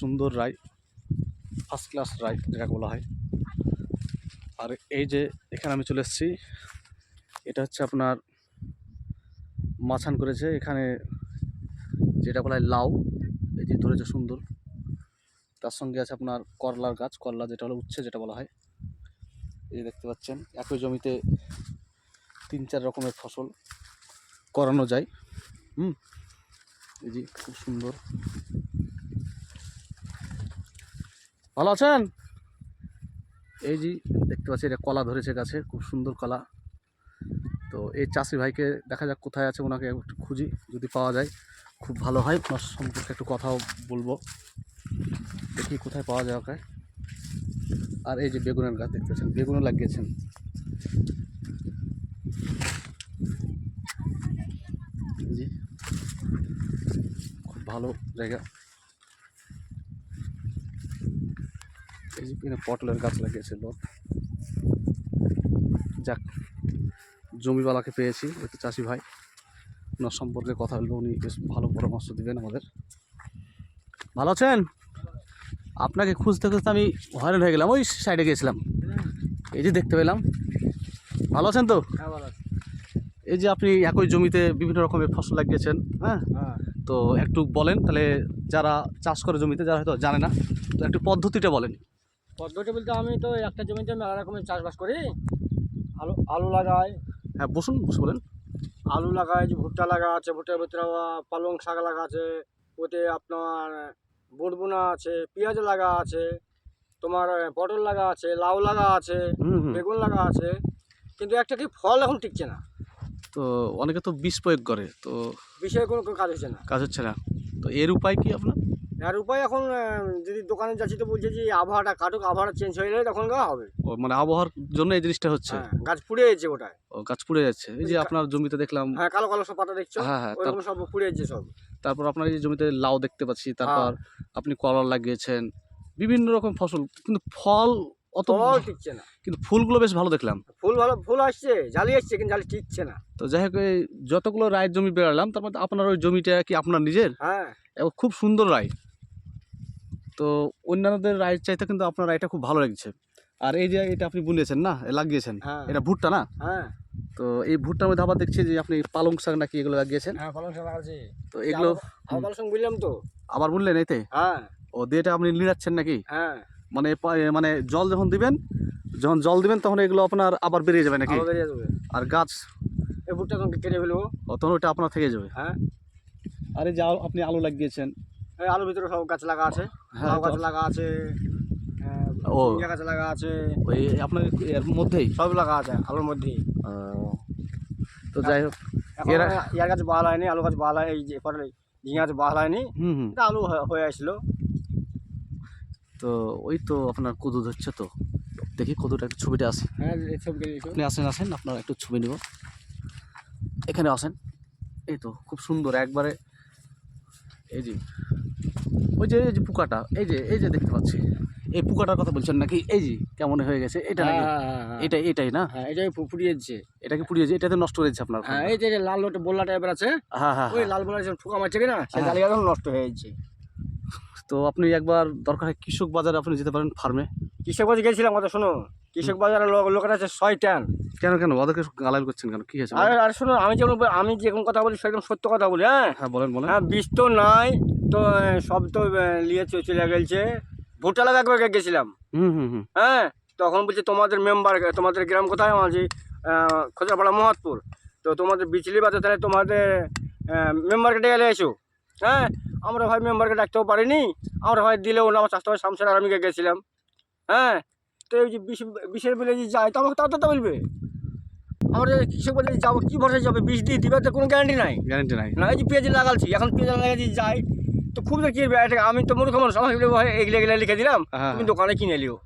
সুন্দর রায় first class রায় যেটাকে বলা হয়। আর এই যে এখানে আমি চলে এসেছি, এটা হচ্ছে আপনার মাছান করেছে এখানে যেটা বলা হয় লাউ, এই যে ধরেছে সুন্দর। তার সঙ্গে আছে আপনার করলার গাছ, করলা যেটা হলো উচ্ছে যেটা বলা হয়। এই দেখতে পাচ্ছেন, একই জমিতে তিন চার রকমের ফসল করানো যায়। হুম, এই যে খুব সুন্দর। ভালো আছেন? এই যে দেখতে পাচ্ছি, এটা কলা ধরেছে গাছে, খুব সুন্দর কলা। তো এই চাষি ভাইকে দেখা যাক কোথায় আছে, ওনাকে একটু খুঁজি, যদি পাওয়া যায়। খুব ভালো হয়, ওনার সম্পর্কে একটু কথাও বলব। দেখি কোথায় পাওয়া যায় ওকে। আর এই যে বেগুনের গাছ দেখতে পাচ্ছেন, বেগুনও লাগিয়েছেন। খুব ভালো জায়গা। এই যে এখানে পটলের গাছ লাগিয়েছে লোক যাক জমিওয়ালাকে পেয়েছি ওই তো চাষি ভাই। ওনার সম্পর্কে কথা বলব উনি বেশ ভালো পরামর্শ দেবেন আমাদের। ভালো আছেন? আপনাকে খুঁজতে খুঁজতে আমি হয়রান হয়ে গেলাম ওই সাইডে গিয়েছিলাম। এই যে দেখতে পেলাম। ভালো আছেন তো? হ্যাঁ এই যে আপনি একই জমিতে বিভিন্ন রকমের ফসল লাগিয়েছেন হ্যাঁ? হ্যাঁ। তো একটু বলেন তাহলে যারা চাষ করে জমিতে যারা হয়তো জানে না তো একটু পদ্ধতিটা বলেন। পদ্ধতি বলতে আমি তো একটা জমিতে মেলা রকমের চাষবাস করি। আলু আলু লাগাই। হ্যাঁ বসুন বসে বলেন। আলু লাগাই যে ভুট্টা লাগা আছে ভুট্টার ভিতরে পালং শাক লাগা আছে ওতে আপনার বুটবুনা আছে পেঁয়াজ লাগা আছে তোমার পটল লাগা আছে লাউ লাগা আছে বেগুন লাগা আছে কিন্তু একটা কি ফল এখন টিকছে না? তো অনেকে তো বিষ প্রয়োগ করে তো বিষয়ে কোনো কোনো কাজ হচ্ছে না। কাজ হচ্ছে না। তো এর উপায় কি আপনার? আর উপায় এখন যদি দোকানে যাচ্ছি তো বলছে যে আবহাওয়াটা কাটুক আবহাওয়াটা চেঞ্জ হয়ে গেলে তখন গা হবে। ও মানে আবহাওয়ার জন্য এই জিনিসটা হচ্ছে। হ্যাঁ গাছ পুড়ে যাচ্ছে ওটায় ও গাছ পুড়ে যাচ্ছে। এই যে আপনার জমিতে দেখলাম। হ্যাঁ কালো কালো সব পাতা দেখছ? হ্যাঁ হ্যাঁ ওইরকম সব পুড়ে যাচ্ছে সব। তারপর আপনার এই যে জমিতে লাউ দেখতে পাচ্ছি তারপর আপনি কলা লাগিয়েছেন বিভিন্ন রকম ফসল কিন্তু ফল অত ফল টিকছে না। কিন্তু ফুলগুলো বেশ ভালো দেখলাম। ফুল ভালো ফুল আসছে জালি আসছে কিন্তু জালি টিকছে না। তো যাই হোক যতগুলো রায়ের জমি বেড়ালাম তার মধ্যে আপনার ওই জমিটা কি আপনার নিজের? হ্যাঁ। এবং খুব সুন্দর রায়। তো অন্যান্যদের রায়ের চাইতে কিন্তু আপনার রায়টা খুব ভালো লাগছে। আর এই যে এটা আপনি বুনিয়েছেন না লাগিয়েছেন? হ্যাঁ। এটা ভুট্টা না? হ্যাঁ। তো এই ভুট্টার মধ্যে আবার দেখছি যে আপনি পালং শাক নাকি এগুলো লাগিয়েছেন? হ্যাঁ পালং শাক আছে। তো এগুলো পালং শাক বুঝলাম তো। আবার বললেন এতে? হ্যাঁ। ও দিয়ে এটা আপনি নিড়াচ্ছেন নাকি? হ্যাঁ। মানে মানে জল যখন দিবেন যখন জল দিবেন তখন এগুলো আপনার আবার বেরিয়ে যাবে নাকি? বেরিয়ে যাবে। আর গাছ এই ভুট্টা কেটে ফেলব। তখন ওটা আপনার থেকে যাবে। হ্যাঁ। আর এই যে আপনি আলু লাগিয়েছেন আলুর ভিতরে সব গাছ লাগা আছে। হ্যাঁ, লাউ গাছ লাগা আছে ও। গাছ লাগা আছে। ওই আপনার এর মধ্যেই? সব লাগা আছে আলুর মধ্যেই। তো যাই হোক ইয়ার গাছ বাহাল হয়নি আলু গাছ বাহাল হয় এই যে পরে ঝিঙে গাছ বাহাল হয়নি। আলু হয়ে- আসলো। তো ওই তো আপনার কদু ধরছে তো। দেখি কদুটা একটু ছবিটা আসে। হ্যাঁ এই সব গেলে আপনি আসেন আসেন আপনার একটু ছবি নিব। এখানে আসেন। এই তো খুব সুন্দর একবারে এই যে ওই যে এই যে পোকাটা এই যে এই যে দেখতে পাচ্ছি। এই পোকাটার কথা বলছেন নাকি? এই যে কেমন হয়ে গেছে? এটা নাকি? এটা এটা এটাই না? হ্যাঁ এটাই পুড়িয়েছে এটাকে পুড়িয়েছে এটাতে নষ্ট হয়েছে আপনার হ্যাঁ এই যে লাল লোটে বল্লা টাইপের আছে হ্যাঁ হ্যাঁ ওই লাল লাল বোল্লা ফুকা মারছে কিনা সেই হ্যাঁ। জালি নষ্ট হয়ে যাচ্ছে। তো আপনি একবার দরকার হয় কৃষক বাজারে আপনি যেতে পারেন ফার্মে। কৃষক বাজারে গেছিলাম কথা শোনো? কৃষক বাজারে লোক লোকের আছে ছয় ট্যান কেন কেন? ওদেরকে গালাল করছেন কেন? কি আছে আর আর শোনো আমি যেমন আমি যেরকম কথা বলি সেরকম সত্য কথা বলি হ্যাঁ? হ্যাঁ বলেন বলেন। হ্যাঁ বীজ তো নাই তো সব তো নিয়ে চলে গেছে ভুট্টা লাগা করে গেছিলাম। হুম হুম হুম। হ্যাঁ তখন বলছে তোমাদের মেম্বার তোমাদের গ্রাম কোথায়? আমার যে খোঁজাপাড়া মহাতপুর তো তোমাদের বিচলি বাজার তাহলে তোমাদের মেম্বারকে ডেকে এসো। হ্যাঁ আমরা ভাই মেম্বারকে ডাকতেও পারিনি। আমরা ভাই দিলেও না আমার চাষতে শামসের আর্মিকে গেছিলাম। হ্যাঁ? তো এই যে বিষ বিষের বিলে যদি যায় তো আমাকে তাও তো বলবে। আমরা কৃষক বাজারে যাব কী ভরসা যাবে? বিষ দিয়ে দিবে তো কোনো গ্যারান্টি নাই। গ্যারান্টি নাই। না এই যে পেঁয়াজ লাগালছি এখন পেঁয়াজ লাগাই যাই তো খুব কি এটা আমি তো মূর্খ মানুষ আমাকে বলে, এগুলো এগুলো লিখে দিলাম হ্যাঁ তুমি দোকানে কিনে লিও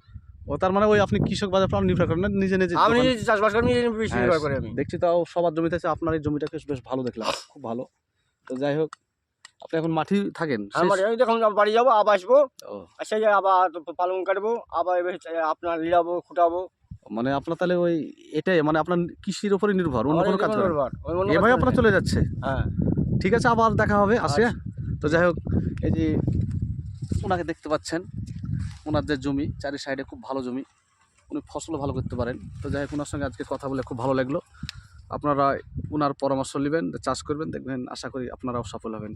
ও তার মানে ওই আপনি কৃষক বাজার প্রাণ নির্ভর করেন না নিজে নিজে আমি নিজে চাষবাস করি নিজে বিষ হ্যাঁ, নির্ভর করি আমি। দেখছি তাও সবার জমিতে আছে আপনার এই জমিটাকে বেশ ভালো দেখলাম খুব ভালো। তো যাই হোক আপনি এখন মাটি থাকেন আমার আমি যখন বাড়ি যাব আবার আসব। আসে যাই আবার পালং কাটবো আবার আপনার লিয়াবো খুঁটাবো। মানে আপনার তাহলে ওই এটাই মানে আপনার কৃষির উপরে নির্ভর অন্য কোনো কাজ নির্ভর, এভাবে আপনার চলে যাচ্ছে? হ্যাঁ। ঠিক আছে আবার দেখা হবে আসে আচ্ছা। তো যাই হোক এই যে ওনাকে দেখতে পাচ্ছেন ওনার যে জমি চারি সাইডে খুব ভালো জমি উনি ফসলও ভালো করতে পারেন। তো যাই হোক ওনার সঙ্গে আজকে কথা বলে খুব ভালো লাগল। আপনারা ওনার পরামর্শ নেবেন চাষ করবেন দেখবেন আশা করি আপনারাও সফল হবেন।